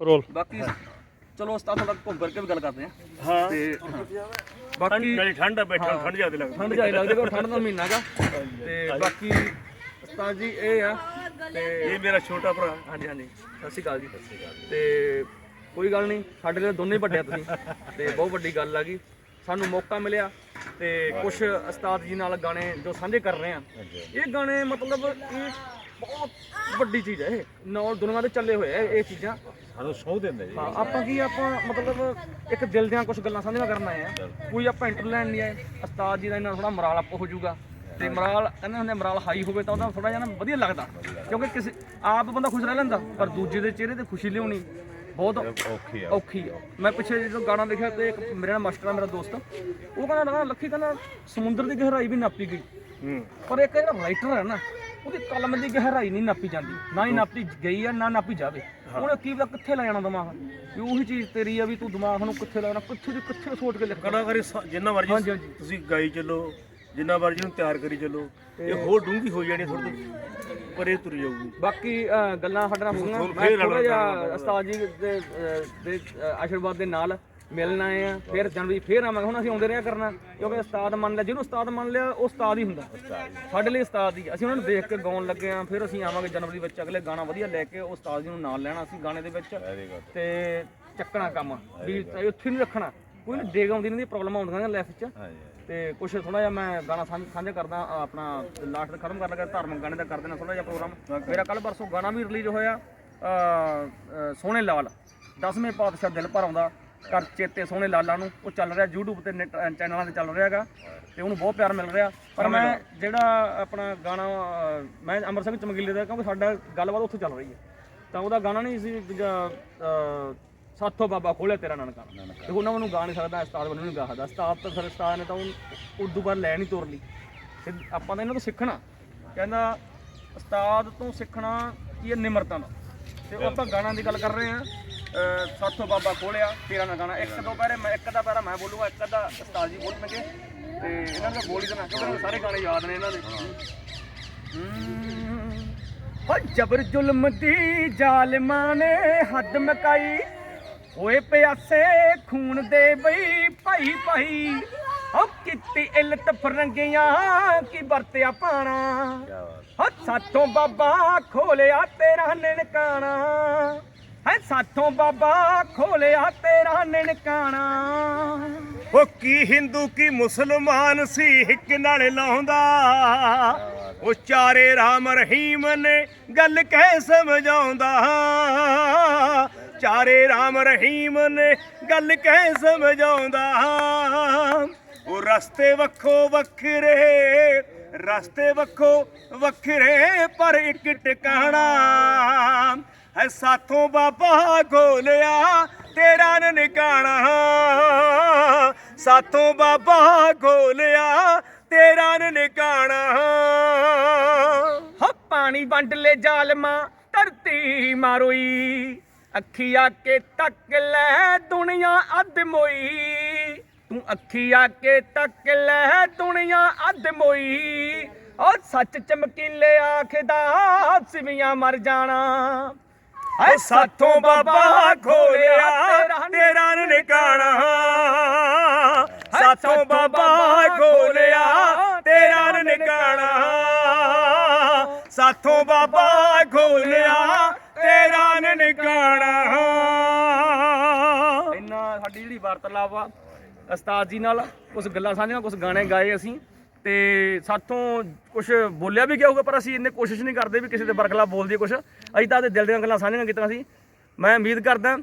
Role. ਬਾਕੀ ਚਲੋ ਉਸਤਾਦ ਥੋੜਾ ਘੁੰਮ ਫਿਰ ਕੇ ਵੀ ਗੱਲ ਕਰਦੇ ਆ ਹਾਂ। ਤੇ। ਬਾਕੀ ਨਾਲੇ ਠੰਡ ਆ ਬੈਠਾ ਠੰਡ ਜ਼ਿਆਦਾ ਲੱਗਦੀ। ਠੰਡ ਜਾਈ ਲੱਗਦੀ ਕਿ ਠੰਡ ਦਾ ਮਹੀਨਾ ਹੈਗਾ। ਤੇ ਬਾਕੀ ਉਸਤਾਦ ਜੀ ਇਹ ਆ ਤੇ ਇਹ ਮੇਰਾ ਛੋਟਾ ਭਰਾ। ਹਾਂਜੀ ਹਾਂਜੀ। ਸਤਿ ਸ਼੍ਰੀ ਅਕਾਲ ਜੀ। ਤੇ ਕੋਈ ਗੱਲ ਨਹੀਂ ਸਾਡੇ ਲਈ ਦੋਨੇ ਵੱਡੇ ਆ ਤੁਸੀਂ। ਤੇ ਬਹੁਤ ਵੱਡੀ ਗੱਲ ਆ ਗਈ। ਸਾਨੂੰ ਮੌਕਾ ਮਿਲਿਆ ਤੇ ਕੁਝ ਉਸਤਾਦ ਜੀ ਨਾਲ ਗਾਣੇ ਜੋ ਸਾਂਝੇ ਕਰ ਰਹੇ ਆ ਇਹ ਗਾਣੇ ਮਤਲਬ ਇਹ ਬਹੁਤ ਵੱਡੀ ਚੀਜ਼ ਹੈ ਇਹ। ਨੌ ਦੁਨੀਆ ਦੇ ਚੱਲੇ ਹੋਏ ਆ ਇਹ ਚੀਜ਼ਾਂ। ਸਾਨੂੰ ਸੌ ਦਿੰਦੇ ਜੀ। ਹਾਂ ਆਪਾਂ ਕੀ ਆਪਾਂ ਮਤਲਬ ਇੱਕ ਦਿਲ ਦੀਆਂ ਕੁਝ ਗੱਲਾਂ ਸਾਂਝੀਆਂ ਕਰਨ ਆਏ ਆ। ਕੋਈ ਆਪਾਂ ਇੰਟਰਲੈਂਡ ਨਹੀਂ ਆਏ। ਉਸਤਾਦ ਜੀ ਦਾ ਇਹਨਾਂ ਥੋੜਾ ਮਰਾਲ ਅਪ ਹੋ ਜਾਊਗਾ। ਤੇ ਮਰਾਲ ਕਹਿੰਦੇ ਹੁੰਦੇ ਮਰਾਲ ਹਾਈ ਹੋਵੇ ਤਾਂ ਉਹਦਾ ਥੋੜਾ ਜਿਹਾ ਨਾ ਵਧੀਆ ਲੱਗਦਾ। ਕਿਉਂਕਿ ਕਿਸੇ ਆਪ ਬੰਦਾ ਖੁਸ਼ ਰਹਿ ਲੈਂਦਾ ਪਰ ਦੂਜੇ ਦੇ ਚਿਹਰੇ ਤੇ ਖੁਸ਼ੀ ਲਿਆਉਣੀ ਬਹੁਤ ਔਖੀ ਆ। ਔਖੀ ਆ। ਮੈਂ ਪਿੱਛੇ ਜਦੋਂ ਗਾਣਾ ਲਿਖਿਆ ਤੇ ਇੱਕ ਮੇਰੇ ਨਾਲ ਮਾਸਟਰ ਆ ਮੇਰਾ ਦੋਸਤ ਉਹ ਕਹਿੰਦਾ ਲੱਖੀ ਕਹਿੰਦਾ ਸਮੁੰਦਰ ਦੀ ਗਹਿਰਾਈ ਵੀ ਨਾਪੀ ਗਈ। ਹੂੰ। ਪਰ ਇੱਕ ਜਿਹੜਾ ਰਾਈਟਰ ਹੈ ਨਾ ਉਹਦੀ ਕਲਮ ਦੀ ਗਹਿਰਾਈ ਨਹੀਂ ਨਾਪੀ ਜਾਂਦੀ। ਨਾ ਹੀ ਨਾਪੀ ਗਈ ਆ ਨਾ ਨਾਪੀ ਜਾਵੇ। ਉਹਨੇ ਕੀ ਪਤਾ ਕਿੱਥੇ ਲੈ ਜਾਣਾ ਦਿਮਾਗ। ਵੀ ਉਹੀ ਚੀਜ਼ ਤੇਰੀ ਆ ਵੀ ਤੂੰ ਦਿਮਾਗ ਨੂੰ ਕਿੱਥੇ ਲੈਣਾ ਕਿੱਥੇ ਦੀ ਕਿੱਥੇ ਸੋਚ ਕੇ ਲਿਖਣਾ ਕਲਾਕਾਰੀ ਸ- ਜਿੰਨਾ ਹਾਂਜੀ, ਮਰਜ਼ੀ ਹਾਂਜੀ। ਤੁਸੀਂ ਗਾਈ ਚੱਲੋ ਜਿੰਨਾ ਮਰਜ਼ੀ ਨੂੰ ਤਿਆਰ ਕਰੀ ਚੱਲੋ। ਇਹ ਹੋਰ ਡੂੰਗੀ ਹੋ ਜਾਣੀ ਥੋੜੀ ਪਰੇ ਤੁਰ ਜਾਊਗੀ। ਬਾਕੀ ਗੱਲਾਂ ਸਾਡੇ ਨਾਲ ਤੁਹਾਨੂੰ ਮੈਂ ਫੇਰ ਥੋੜਾ ਰਲਣਾ ਜਿਹਾ। ਉਸਤਾਦ ਜੀ ਦੇ ਆਸ਼ੀਰਵਾਦ ਦੇ ਨਾਲ ਮਿਲਣ ਆ ਫਿਰ ਜਨਵਰੀ ਫੇਰ ਆਵਾਂਗੇ। ਹੁਣ ਅਸੀਂ ਆਉਂਦੇ ਰਿਹਾ ਕਰਨਾ ਕਿਉਂਕਿ ਉਸਤਾਦ ਮੰਨ ਲਿਆ ਜਿਹਨੂੰ ਉਸਤਾਦ ਮੰਨ ਲਿਆ ਉਹ ਉਸਤਾਦ ਹੀ ਹੁੰਦਾ। ਸਾਡੇ ਲਈ ਉਸਤਾਦ ਹੀ। ਅਸੀਂ ਉਹਨਾਂ ਨੂੰ ਦੇਖ ਕੇ ਗਾਉਣ ਲੱਗੇ ਆ ਫਿਰ ਅਸੀਂ ਆਵਾਂਗੇ ਜਨਵਰੀ ਵਿੱਚ ਅਗਲੇ ਗਾਣਾ ਵਧੀਆ ਲੈ ਕੇ ਉਹ ਉਸਤਾਦ ਜੀ ਨੂੰ ਨਾਲ ਲੈਣਾ ਅਸੀਂ ਗਾਣੇ ਦੇ ਵਿੱਚ। ਤੇ ਚੱਕਣਾ ਕੰਮ ਵੀ ਉੱਥੇ ਨਹੀਂ ਰੱਖਣਾ। ਕੋਈ ਨਹੀਂ ਡੇਗ ਆਉਂਦੀ ਨਹੀਂ ਪ੍ਰੋਬਲਮ ਆਉਂਦੀਆਂ ਨੇ ਲਾਈਫ 'ਚ। ਤੇ ਕੁਛ ਥੋੜਾ ਜਿਹਾ ਮੈਂ ਗਾਣਾ ਸਾਂਝ- ਕਰਦਾ ਆਪਣਾ ਲਾਸਟ ਖਤਮ ਕਰਨ ਲੱਗਾ ਧਾਰਮਿਕ ਗਾਣੇ ਦਾ ਕਰ ਦੇਣਾ ਥੋੜਾ ਜਿਹਾ ਪ੍ਰੋਗਰਾਮ ਮੇਰਾ ਕੱਲ ਪਰਸੋਂ ਗਾਣਾ ਵੀ ਰਿਲੀਜ਼ ਹੋਇਆ ਸੋਹਣੇ ਲਾਲ। 10ਵੇਂ ਪਾਤਸ਼ਾਹ ਦਿਲ ਭਰ ਆਉਂਦਾ। ਕਰ ਚੇਤੇ ਸੋਹਣੇ ਲਾਲਾਂ ਨੂੰ ਉਹ ਚੱਲ ਰਿਹਾ YouTube ਤੇ ਨੈਟ ਚੈਨਲਾਂ ਤੇ ਚੱਲ ਰਿਹਾਗਾ ਤੇ ਉਹਨੂੰ ਬਹੁਤ ਪਿਆਰ ਮਿਲ ਰਿਹਾ। ਪਰ ਮੈਂ ਜਿਹੜਾ ਆਪਣਾ ਗਾਣਾ ਮੈਂ ਅਮਰ ਸਿੰਘ ਚਮਕੀਲੇ ਦਾ ਕਿਉਂਕਿ ਸਾਡਾ ਗੱਲਬਾਤ ਉੱਥੇ ਚੱਲ ਰਹੀ ਹੈ। ਤਾਂ ਉਹਦਾ ਗਾਣਾ ਨਹੀਂ ਸੀ ਦੂਜਾ ਸਾਥੋਂ ਬਾਬਾ ਖੋਲਿਆ ਤੇਰਾ ਨਾਨਕਾ। ਤੇ ਉਹਨਾਂ ਨੂੰ ਗਾ ਨਹੀਂ ਸਕਦਾ ਉਸਤਾਦ ਵੱਲੋਂ ਨਹੀਂ ਗਾ ਸਕਦਾ। ਉਸਤਾਦ ਤਾਂ ਫਿਰ ਉਸਤਾਦ ਨੇ ਤਾਂ ਉਹ ਉਦੋਂ ਬਾਅਦ ਲੈ ਨਹੀਂ ਤੋਰ ਲਈ। ਤੇ ਆਪਾਂ ਤਾਂ ਇਹਨਾਂ ਤੋਂ ਸਿੱਖਣਾ। ਕਹਿੰਦਾ ਉਸਤਾਦ ਤੋਂ ਸਿੱਖਣਾ ਕੀ ਹੈ? ਨਿਮਰਤਾ ਦਾ ਤੇ ਉਹ ਆਪਾਂ ਗਾਣਾ ਦੀ ਗੱਲ ਕਰ ਰਹੇ ਆ ਸਾਥੋਂ ਬਾਬਾ ਖੋਲਿਆ ਤੇਰਾ ਨਾ ਗਾਣਾ। ਇੱਕ ਦੋ ਪੈਰੇ ਮੈਂ ਇੱਕ ਦਾ ਪੈਰਾ ਮੈਂ ਬੋਲੂਗਾ ਇੱਕ ਦਾ ਉਸਤਾਦ ਜੀ ਬੋਲਣਗੇ ਤੇ ਇਹਨਾਂ ਦਾ ਬੋਲ ਹੀ ਦੇਣਾ ਕਿਉਂਕਿ ਮੈਨੂੰ ਸਾਰੇ ਗਾਣੇ ਯਾਦ ਨੇ ਇਹਨਾਂ ਦੇ। ਹੋ। ਜਬਰ ਜ਼ੁਲਮ ਦੀ ਜ਼ਾਲਮਾਂ ਨੇ ਹੱਦ ਮਕਾਈ। ਹੋਏ ਪਿਆਸੇ ਖੂਨ ਦੇ ਬਈ ਭਾਈ ਭਾਈ। ਹੋ ਕਿਤੇ ਇਲਤ ਫਰੰਗੀਆਂ ਕੀ ਵਰਤਿਆ ਪਾਣਾ। ਹੋ ਸਾਥੋਂ ਬਾਬਾ ਖੋਲਿਆ ਤੇਰਾ ਨਿਣਕਾਣਾ ਹੈ, ਸਾਥੋਂ ਬਾਬਾ ਖੋਲਿਆ ਤੇਰਾ ਨਿਣਕਾਣਾ। ਉਹ ਕੀ ਹਿੰਦੂ, ਕੀ ਮੁਸਲਮਾਨ ਸੀ, ਇੱਕ ਨਾਲ ਲਾਉਂਦਾ। ਉਹ ਚਾਰੇ ਰਾਮ ਰਹੀਮ ਨੇ ਗੱਲ ਕਹਿ ਸਮਝਾਉਂਦਾ। ਚਾਰੇ ਰਾਮ ਰਹੀਮ ਨੇ ਗੱਲ ਕਹਿ ਸਮਝਾਉਂਦਾ। ਉਹ ਰਸਤੇ ਵੱਖੋ ਵੱਖਰੇ, ਰਸਤੇ ਵੱਖੋ ਵੱਖਰੇ, ਪਰ ਇੱਕ ਟਿਕਾਣਾ ਹੈ ਸਾਥੋਂ ਬਾਬਾ ਖੋਲਿਆ ਤੇਰਾ ਨਿਕਾਣਾ। ਸਾਥੋਂ ਬਾਬਾ ਗੋਲਿਆ, ਤੇਰਾ ਨਿਕਾਣਾ। ਹੋ ਪਾਣੀ ਵੰਡ ਲੈ ਜ਼ਾਲਮਾ, ਧਰਤੀ ਮਾਰੋਈ। ਅੱਖੀ ਆ ਕੇ ਤੱਕ ਲੈ ਦੁਨੀਆ ਅੱਧ ਮੋਈ। ਤੂੰ ਅੱਖੀ ਆ ਕੇ ਤੱਕ ਲੈ ਦੁਨੀਆ ਅੱਧ ਮੋਈ। ਓ ਸੱਚ ਚਮਕੀਲੇ ਆਖਦਾ, ਸਿਵੀਆਂ ਮਰ ਜਾਣਾ। ਓ ਸਾਥੋਂ ਬਾਬਾ ਖੋਲਿਆ ਤੇਰਾ ਨਿਕਾਣਾ ਸਾਥੋਂ ਬਾਬਾ ਖੋਲਿਆ ਤੇਰਾ ਨਿਕਾਣਾ ਸਾਥੋਂ ਬਾਬਾ ਖੋਲਿਆ ਤੇਰਾ ਨਿਕਾਣਾ ਇੰਨਾ ਸਾਡੀ ਜਿਹੜੀ ਵਾਰਤਾਲਾਪ ਆ, ਉਸਤਾਦ ਜੀ ਨਾਲ ਕੁਝ ਗੱਲਾਂ ਸਾਂਝੀਆਂ ਕੁਝ ਗਾਣੇ ਗਾਏ ਅਸੀਂ। ਤੇ ਸਾਥੋਂ ਕੁਝ ਬੋਲਿਆ ਵੀ ਗਿਆ ਹੋਊਗਾ ਪਰ ਅਸੀਂ ਇੰਨੇ ਕੋਸ਼ਿਸ਼ ਨਹੀਂ ਕਰਦੇ ਵੀ ਕਿਸੇ ਦੇ ਬਰਖਲਾਫ ਬੋਲ ਦਈਏ ਕੁਝ ਅਸੀਂ ਤਾਂ ਆਪਦੇ ਦਿਲ ਦੀਆਂ ਗੱਲਾਂ ਸਾਂਝੀਆਂ ਕੀਤੀਆਂ ਸੀ। ਮੈਂ ਉਮੀਦ ਕਰਦਾ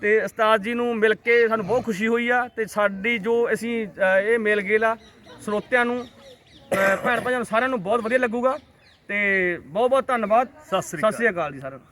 ਤੇ ਉਸਤਾਦ ਜੀ ਨੂੰ ਮਿਲ ਕੇ ਸਾਨੂੰ ਬਹੁਤ ਖੁਸ਼ੀ ਹੋਈ ਆ ਤੇ ਸਾਡੀ ਜੋ ਅਸੀਂ ਅ, ਇਹ ਮੇਲ ਗੇਲ ਆ ਸਰੋਤਿਆਂ ਨੂੰ ਅ, ਭੈਣ ਭਾਈਆਂ ਨੂੰ ਸਾਰਿਆਂ ਨੂੰ ਬਹੁਤ ਵਧੀਆ ਲੱਗੂਗਾ ਤੇ ਬਹੁਤ ਬਹੁਤ ਧੰਨਵਾਦ। ਸਤਿ ਸ੍ਰੀ ਸਤਿ ਸ੍ਰੀ ਅਕਾਲ ਜੀ ਸਾਰਿਆਂ ਨੂੰ।